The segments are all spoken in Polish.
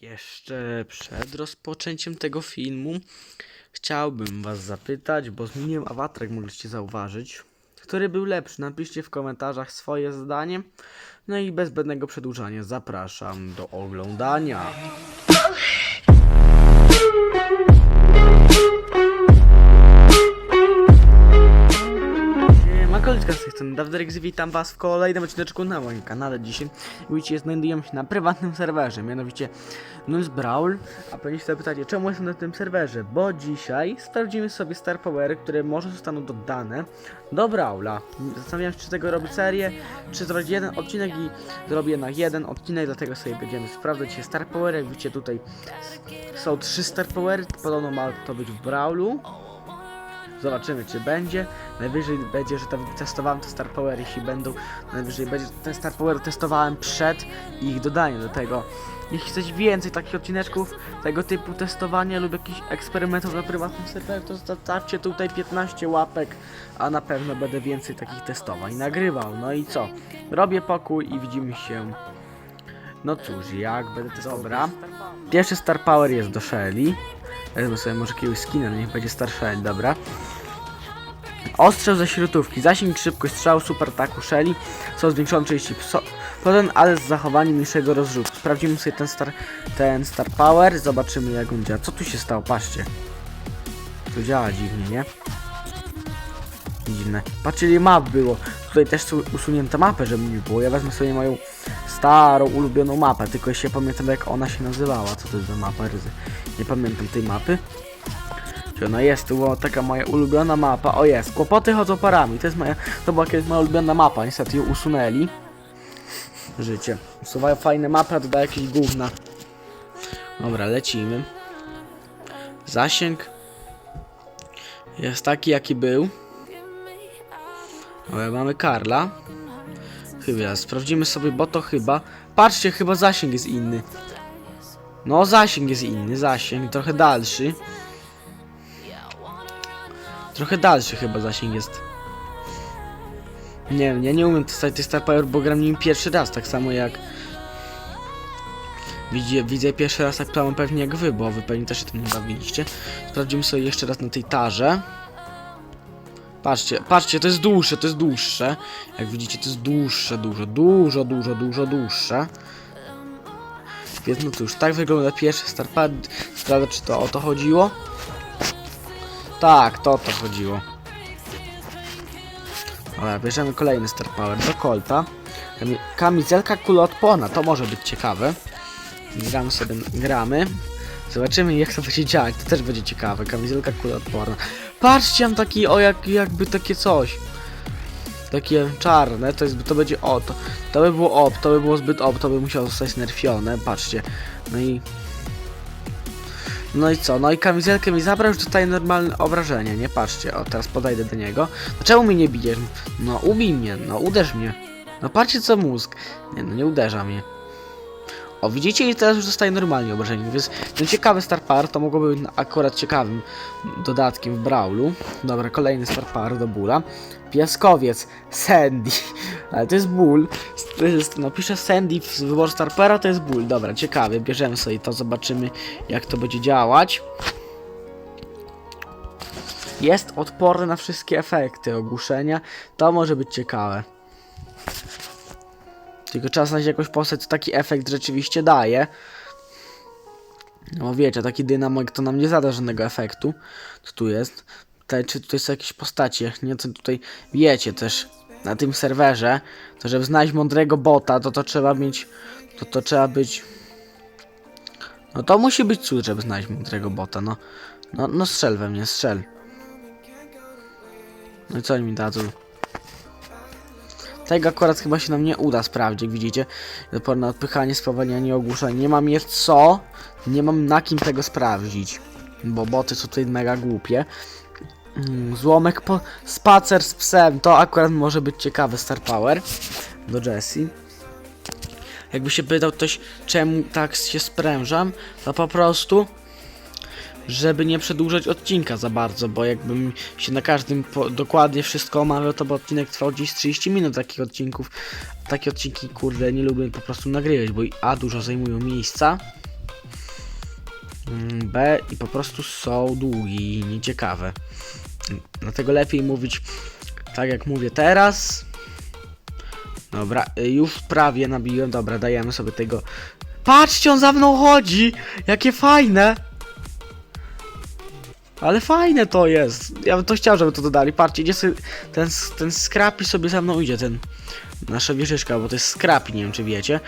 Jeszcze przed rozpoczęciem tego filmu chciałbym was zapytać, bo zmieniłem awatar, jak mogliście zauważyć. Który był lepszy? Napiszcie w komentarzach swoje zdanie. No i bez zbędnego przedłużania zapraszam do oglądania. Koleżka z tej strony Dawderix, witam was w kolejnym odcineczku na moim kanale. Dzisiaj widzicie, znajdujemy się na prywatnym serwerze, mianowicie Nuns Brawl. A pewnie sobie pytacie, czemu jestem na tym serwerze? Bo dzisiaj sprawdzimy sobie Star Powery, które może zostaną dodane do Brawla. Zastanawiam się, czy tego robić serię, czy zrobić jeden odcinek i zrobię na jeden odcinek, dlatego sobie będziemy sprawdzać Star Powery. Jak widzicie, tutaj są trzy Star Powery, podobno ma to być w Brawlu. Zobaczymy czy będzie. Najwyżej będzie, że tam testowałem te Star Power, jeśli będą. Najwyżej będzie ten Star Power testowałem przed ich dodaniem do tego. Jeśli chcecie więcej takich odcineczków, tego typu testowania lub jakichś eksperymentów na prywatnym serwerze, to zostawcie tutaj 15 łapek, a na pewno będę więcej takich testowań nagrywał. No i co? Robię pokój i widzimy się. No cóż, jak będę testował. Dobra. Pierwszy Star Power jest do Shelly. Wezmę sobie może jakiegoś skina, no niech będzie Star Shelly, dobra. Ostrzał ze śrutówki, zasięg, szybkość strzału, super ataku Shelly są zwiększone 30%, ale z zachowaniem mniejszego rozrzutu. Sprawdzimy sobie ten star, ten star Power, zobaczymy jak on działa. Co tu się stało? Patrzcie. To działa dziwnie, nie? Dziwne. Patrzcie, map było. Tutaj też są usunięte mapy, żeby mi było. Ja wezmę sobie moją starą, ulubioną mapę, tylko się pamiętam jak ona się nazywała. Co to jest za mapa? Ryzy? Nie pamiętam tej mapy. Ona jest? To była taka moja ulubiona mapa. O jest, kłopoty chodzą parami. To jest moja, to była kiedyś moja ulubiona mapa. Niestety ją usunęli. Życie. Usuwają fajne mapy, a dodają jakieś gówna. Dobra, lecimy. Zasięg jest taki jaki był. Ale mamy Karla. Chyba, sprawdzimy sobie, bo to chyba. Patrzcie, chyba zasięg jest inny. No, zasięg jest inny, zasięg trochę dalszy. Trochę dalszy chyba zasięg jest. Nie wiem, ja nie umiem testować tych Star Power, bo gram nim pierwszy raz, tak samo jak... Widzę, widzę pierwszy raz tak samo pewnie jak wy, bo wy pewnie też się tym nie bawiliście. Sprawdzimy sobie jeszcze raz na tej tarze. Patrzcie, patrzcie, to jest dłuższe, to jest dłuższe. Jak widzicie, to jest dłuższe, dużo, dużo, dużo, dużo dłuższe. Więc no cóż, tak wygląda pierwszy Star Power. Sprawdzę, czy to o to chodziło. Tak, to o to chodziło. Dobra, bierzemy kolejny Star Power do Colta. Kami- Kamizelka kuloodporna, to może być ciekawe. Gramy sobie, gramy. Zobaczymy jak to będzie działać, to też będzie ciekawe. Kamizelka kuloodporna. Patrzcie, mam taki, o jak, jakby takie coś. Takie czarne, to jest, to będzie o, to, to by było op, to by było zbyt op, to by musiało zostać nerfione, patrzcie. No i no i co? No i kamizelkę mi zabrał, już dostaje normalne obrażenie, nie? Patrzcie, o teraz podejdę do niego. No czemu mnie nie bijesz? No ubij mnie, no uderz mnie. No patrzcie co mózg. Nie no, nie uderza mnie. O, widzicie i teraz już dostaje normalnie obrażenie, więc no ciekawy Star Power, to mogłoby być akurat ciekawym dodatkiem w Brawlu. Dobra, kolejny Star Power do Bula. Piaskowiec, Sandy, ale to jest ból. Jest, no Sandy w wyborze Star to jest ból. Dobra, ciekawy, bierzemy sobie to, zobaczymy jak to będzie działać. Jest odporny na wszystkie efekty ogłuszenia, to może być ciekawe. Tylko trzeba znaleźć jakąś postać, co taki efekt rzeczywiście daje. No wiecie, taki dynamik to nam nie zada żadnego efektu. Co tu jest? Tutaj, czy tutaj są jakieś postaci? Jak nie, to tutaj wiecie też na tym serwerze, to żeby znaleźć mądrego bota, to to trzeba mieć, to to trzeba być, no to musi być cud, żeby znaleźć mądrego bota, no, no, no strzel we mnie, strzel. No i co mi dadzą? Tego akurat chyba się nam nie uda sprawdzić, jak widzicie. Odporne odpychanie, spowalnianie, ogłuszenie. Nie mam jeszcze co, nie mam na kim tego sprawdzić. Bo boty są tutaj mega głupie. Mm, Złomek po spacer z psem, to akurat może być ciekawy Star Power do Jessie. Jakby się pytał ktoś, czemu tak się sprężam, to po prostu, żeby nie przedłużać odcinka za bardzo, bo jakbym się na każdym dokładnie wszystko omawiał, to by odcinek trwał gdzieś 30 minut takich odcinków. Takie odcinki, kurde, nie lubię po prostu nagrywać, bo a dużo zajmują miejsca. mm, B i po prostu są długi i nieciekawe. Dlatego lepiej mówić tak jak mówię teraz. Dobra, y, już prawie nabiłem. Dobra, dajemy sobie tego. Patrzcie, on za mną chodzi! Jakie fajne! Ale fajne to jest. Ja bym to chciał, żeby to dodali. Patrzcie, idzie sobie, ten, ten Scrappy sobie za mną idzie, ten nasza wieżyczka, bo to jest Scrappy, nie wiem czy wiecie.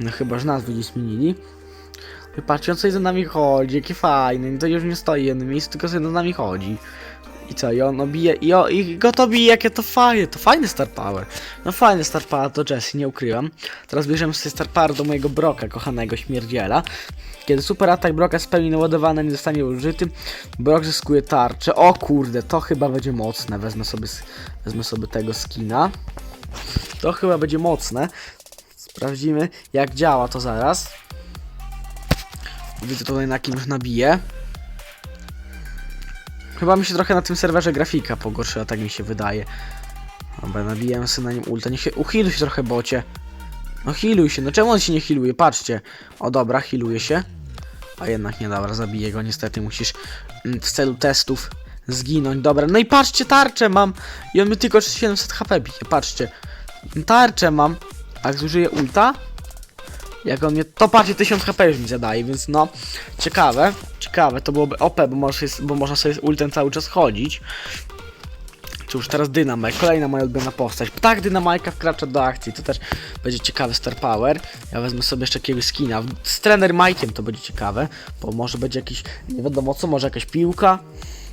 No chyba, że nazwy nie zmienili. I patrzcie, on sobie za nami chodzi, jakie fajne. To już nie stoi w jednym miejscu, tylko sobie za nami chodzi. I co, i on bije, i, o, i go to bije, jakie to fajne, to fajny Star Power. No fajny Star Power to Jesse, nie ukrywam. Teraz bierzemy sobie Star Power do mojego Broka, kochanego śmierdziela. Kiedy super atak Broka jest pełni naładowany, nie zostanie użyty, Brok zyskuje tarczę. O kurde, to chyba będzie mocne. Wezmę sobie, wezmę sobie tego skina. To chyba będzie mocne. Sprawdzimy jak działa to zaraz. Widzę tutaj na kimś nabiję. Chyba mi się trochę na tym serwerze grafika pogorszyła, tak mi się wydaje. Dobra, nabijam sobie na nim ulta. Niech się uchiluj się trochę, bocie. No healuj się, no czemu on się nie healuje? Patrzcie. O dobra, healuje się. A jednak nie, dobra, zabiję go, niestety musisz mm, w celu testów zginąć. Dobra, no i patrzcie, tarczę mam. I on mi tylko 700 HP bije, patrzcie. Tarczę mam. A jak zużyję ulta? Jak on mnie... To patrzcie, 1000 HP już mi zadaje, więc no... Ciekawe, ciekawe, to byłoby OP, bo, możesz, bo można sobie z ultem cały czas chodzić. Cóż, teraz Dynamite, kolejna moja ulubiona postać. Tak, Dynamajka wkracza do akcji, to też będzie ciekawy Star Power. Ja wezmę sobie jeszcze jakiegoś skina. Z trener Mike'iem to będzie ciekawe, bo może będzie jakiś, nie wiadomo co, może jakaś piłka,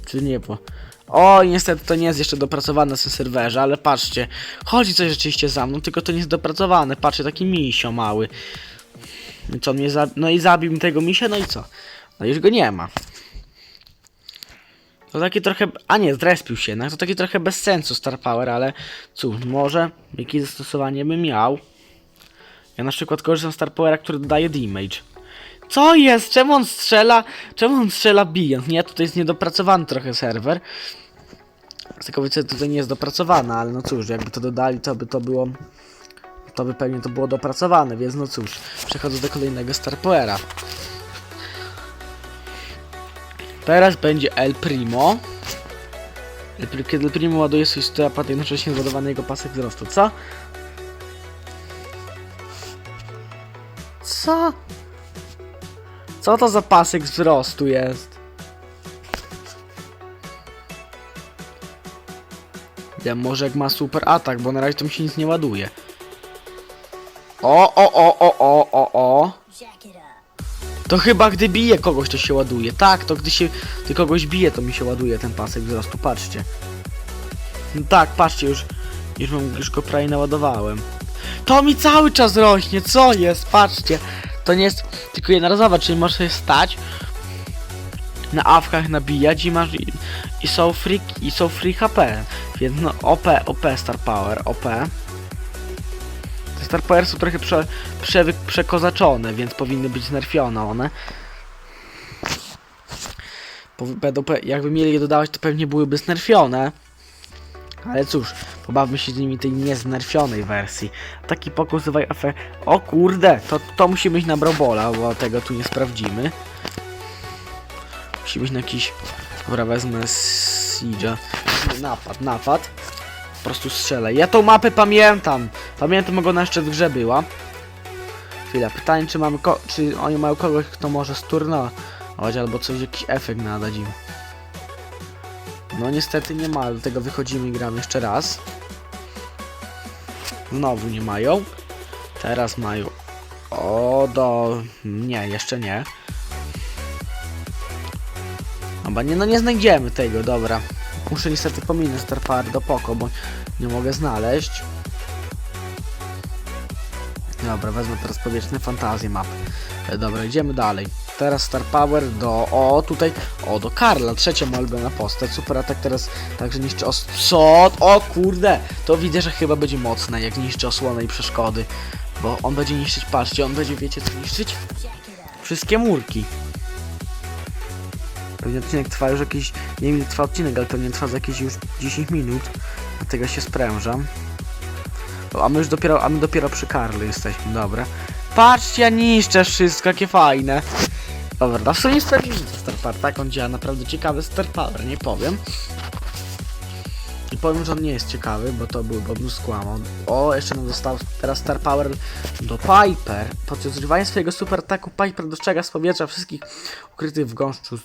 czy nie, bo... O, niestety to nie jest jeszcze dopracowane na tym serwerze, ale patrzcie, chodzi coś rzeczywiście za mną, tylko to nie jest dopracowane. Patrzcie, taki misio mały. Co, mnie za... No i zabił mi tego misia, no i co? No już go nie ma. To taki trochę. A nie, zrespił się jednak. To taki trochę bez sensu Star Power, ale cóż, może jakieś zastosowanie by miał. Ja na przykład korzystam z Star Powera, który dodaje damage. Co jest? Czemu on strzela? Czemu on strzela bijąc? Nie, tutaj jest niedopracowany trochę serwer. Widzę, tutaj nie jest dopracowana, ale no cóż, jakby to dodali, to by to było. To by pewnie to było dopracowane, więc no cóż, przechodzę do kolejnego Star Powera. Teraz będzie El Primo. Kiedy El Primo ładuje swój strapad, jednocześnie zładowany jego pasek wzrostu, co? Co? Co to za pasek wzrostu jest? Ja może jak ma super atak, bo na razie to mi się nic nie ładuje. O, o, o, o, o, o, o. To chyba gdy bije kogoś to się ładuje. Tak, to gdy się gdy kogoś bije to mi się ładuje ten pasek wzrostu, patrzcie. No tak, patrzcie już. Już, mam, już go prawie naładowałem. To mi cały czas rośnie, co jest? Patrzcie. To nie jest tylko jednorazowa, czyli możesz sobie stać na awkach nabijać i masz i, i są free i są free HP. Więc no OP, OP Star Power, OP. Star Power są trochę prze, prze, przekozaczone, więc powinny być znerfione one. Jakby mieli je dodawać, to pewnie byłyby znerfione. Ale cóż, pobawmy się z nimi tej nieznerfionej wersji. Taki pokus afer... O kurde, to, to musi być na Brobola, bo tego tu nie sprawdzimy. Musi być na jakiś... Dobra, wezmę Siege'a. Napad, napad. Prostu strzelę. Ja tą mapę pamiętam. Pamiętam, jak ona jeszcze w grze była. Chwila, pytanie, czy mamy czy oni mają kogoś, kto może sturnować, albo coś, jakiś efekt nadać im. No niestety nie ma, dlatego wychodzimy i gramy jeszcze raz. Znowu nie mają. Teraz mają. O, do... Nie, jeszcze nie. Chyba nie, no nie znajdziemy tego, dobra. Muszę niestety pominąć Star Power do Poko, bo nie mogę znaleźć. Dobra, wezmę teraz powietrzne fantazje map. E, Dobra, idziemy dalej. Teraz Star Power do... O, tutaj... O, do Karla, trzecia moja ulubiona postać. Super atak teraz także niszczy os... Co? O kurde! To widzę, że chyba będzie mocne, jak niszczy osłony i przeszkody. Bo on będzie niszczyć, patrzcie, on będzie, wiecie co niszczyć? Wszystkie murki. Pewnie odcinek trwa już jakieś... Nie wiem trwa odcinek, ale pewnie trwa za jakieś już 10 minut. Dlatego się sprężam. O, a my już dopiero, a my dopiero przy Karlu jesteśmy, dobra. Patrzcie, ja niszczę wszystko, jakie fajne. Dobra, no w sumie co Star Power, tak? On działa naprawdę ciekawy Star Power, nie powiem. I powiem, że on nie jest ciekawy, bo to był Bob skłamał. O, jeszcze nam został teraz Star Power do Piper. Podczas używania swojego super ataku Piper dostrzega z powietrza wszystkich ukrytych w gąszczu.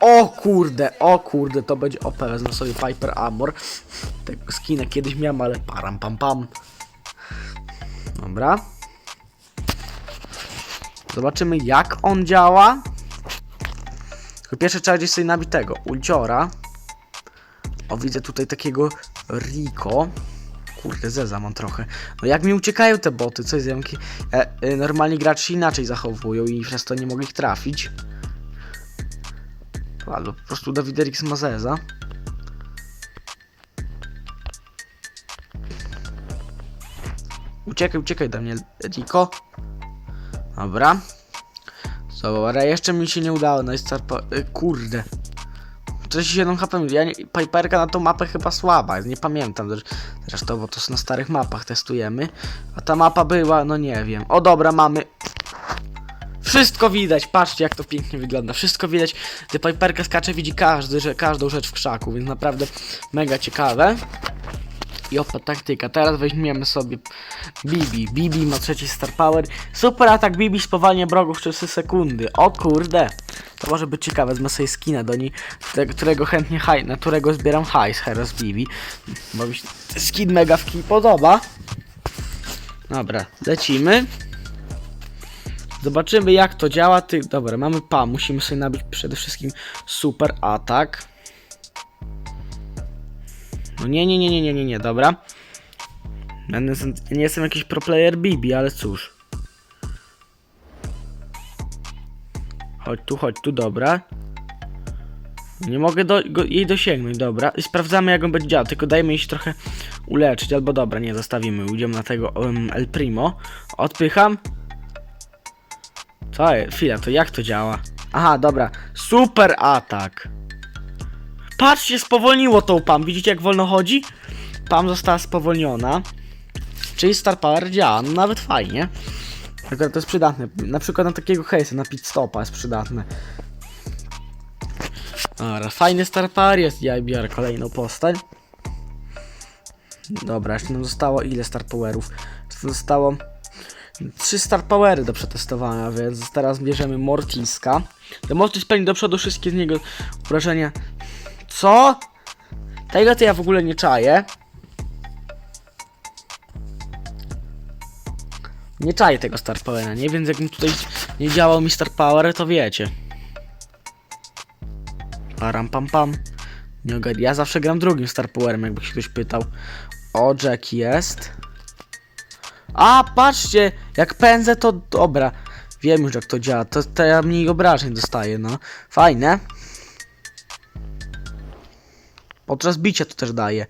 O kurde, o kurde, to będzie OP. Wezmę sobie Piper Armor. Tego skina kiedyś miałem, ale param pam pam. Dobra. Zobaczymy jak on działa. Tylko pierwsze trzeba gdzieś sobie nabitego. Ulciora. O, widzę tutaj takiego Rico. Kurde, zeza mam trochę. No jak mi uciekają te boty, co jest jamki? E, e, normalni gracze się inaczej zachowują i przez to nie mogę ich trafić. Albo po prostu Dawiderix ma zeza. Uciekaj, uciekaj do mnie, Rico. Dobra. Dobra, jeszcze mi się nie udało, no i start po... y, Kurde. 47 HP, ja nie, Piperka na tą mapę chyba słaba, nie pamiętam zresz- zresztą, bo to na starych mapach testujemy. A ta mapa była, no nie wiem. O dobra, mamy... Wszystko widać, patrzcie jak to pięknie wygląda, wszystko widać. Gdy Piperka skacze, widzi każdy, że każdą rzecz w krzaku, więc naprawdę mega ciekawe. I opa taktyka. Teraz weźmiemy sobie Bibi. Bibi ma trzeci star power. Super atak Bibi spowalnia wrogów w 3 sekundy. O kurde. To może być ciekawe. Wezmę sobie skina do niej, które- którego chętnie haj, na którego zbieram hajs. Heros Bibi. Bo mi się skin mega w podoba. Dobra, lecimy. Zobaczymy jak to działa. Ty, dobra, mamy PA. Musimy sobie nabić przede wszystkim super atak. No nie, nie, nie, nie, nie, nie, nie, dobra. Nie jestem, nie jestem jakiś pro player Bibi, ale cóż. Chodź tu, chodź tu, dobra. Nie mogę do, go, jej dosięgnąć, dobra. I sprawdzamy jak on będzie działał, tylko dajmy jej się trochę uleczyć, albo dobra, nie, zostawimy, idziemy na tego um, El Primo. Odpycham. Co jest? Chwila, to jak to działa? Aha, dobra. Super atak. Patrzcie, spowolniło tą PAM. Widzicie jak wolno chodzi? PAM została spowolniona. Czyli Star Power działa, no nawet fajnie. Akurat to jest przydatne. Na przykład na takiego case'a, na pit stopa jest przydatne. Dobra, fajny Star Power jest. Ja biorę kolejną postać. Dobra, jeszcze nam zostało ile Star Powerów? Zostało trzy Star Powery do przetestowania, więc teraz bierzemy Mortiska. Ten Mortis pełni do przodu wszystkie z niego urażenia. Co? Tego to ja w ogóle nie czaję. Nie czaję tego Star Powera, nie? Więc jakbym tutaj nie działał mi Star Power, to wiecie. Param pam pam. Nie Ja zawsze gram drugim Star Powerem, jakby się ktoś pytał. O, Jack jest. A, patrzcie! Jak pędzę, to dobra. Wiem już jak to działa. To, to ja mniej obrażeń dostaję, no. Fajne. Podczas bicia to też daje.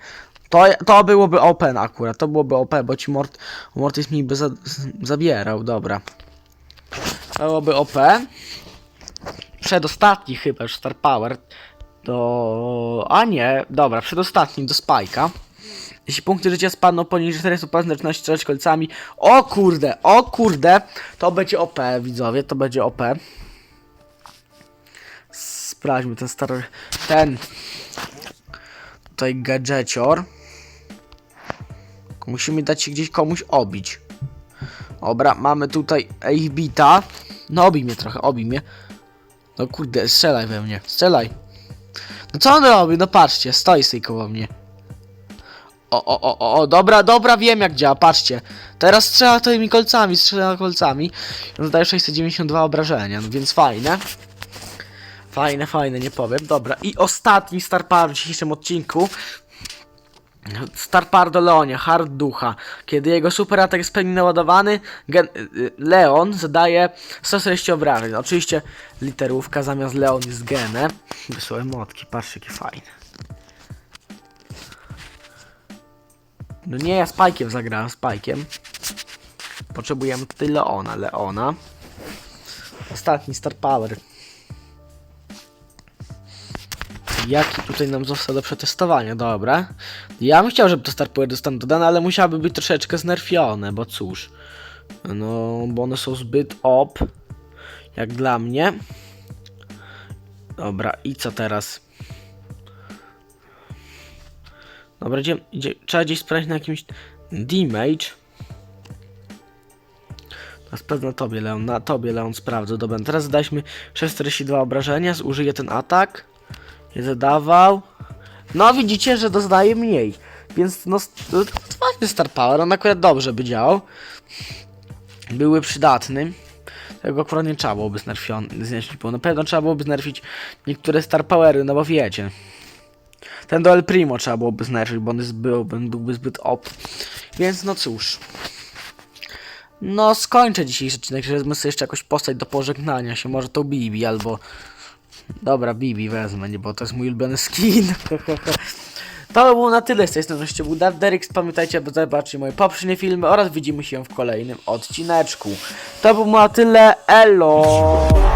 To, to byłoby open akurat, to byłoby OP, bo ci Mort, Mortis mi by za, zabierał, dobra. To byłoby OP. Przedostatni chyba już Star Power. Do... A nie, dobra, przedostatni do Spike'a. Jeśli punkty życia spadną poniżej 400%, zaczyna się strzelać kolcami. O kurde, o kurde! To będzie OP, widzowie, to będzie OP. Sprawdźmy ten stary... Ten... Tutaj gadżecior. Musimy dać się gdzieś komuś obić. Dobra, mamy tutaj Bita. No obij mnie trochę, obij mnie. No kurde, strzelaj we mnie, strzelaj. No co on robi? No patrzcie, stoi sobie koło mnie. O, o, o, o, dobra, dobra, wiem jak działa, patrzcie. Teraz strzela tymi kolcami, strzela kolcami. Zadaje 692 obrażenia, no więc fajne. Fajne, fajne, nie powiem. Dobra, i ostatni Star Power w dzisiejszym odcinku. Star Power do Leonie, Hard Ducha. Kiedy jego super atak jest pełni naładowany, gen- y, Leon zadaje 140 obrażeń. Oczywiście literówka zamiast Leon jest genę. Wysłałem motki, patrzcie jakie fajne. No nie, ja Spike'iem zagrałem, Spike'iem. Potrzebujemy tutaj Leona, Leona. Ostatni Star Power. Jaki tutaj nam został do przetestowania, dobra. Ja bym chciał, żeby to Star Power zostało dodane, ale musiałyby być troszeczkę znerfione, bo cóż. No, bo one są zbyt op. Jak dla mnie. Dobra, i co teraz? Dobra, idzie, idzie, trzeba gdzieś sprawdzić na jakimś damage. To sprawdzę na tobie, Leon, na tobie, Leon, sprawdzę. Dobra, teraz zadaliśmy 642 obrażenia, zużyję ten atak. Nie zadawał. No, widzicie, że doznaje mniej. Więc, no, fajny Star Power, on akurat dobrze by działał. Były przydatny. Tego akurat nie trzeba byłoby znerfion- bo na pewno trzeba byłoby znerfić niektóre Star Powery, no bo wiecie. Ten do El Primo trzeba byłoby znerfić, bo on jest, byłby, byłby zbyt op. Więc no cóż. No skończę dzisiejszy odcinek, że wezmę sobie jeszcze jakąś postać do pożegnania się, może to Bibi albo... Dobra, Bibi wezmę, nie, bo to jest mój ulubiony skin. To by było na tyle z tej strony, to był Dark. Pamiętajcie, aby zobaczyć moje poprzednie filmy oraz widzimy się w kolejnym odcineczku. To było na tyle, elo!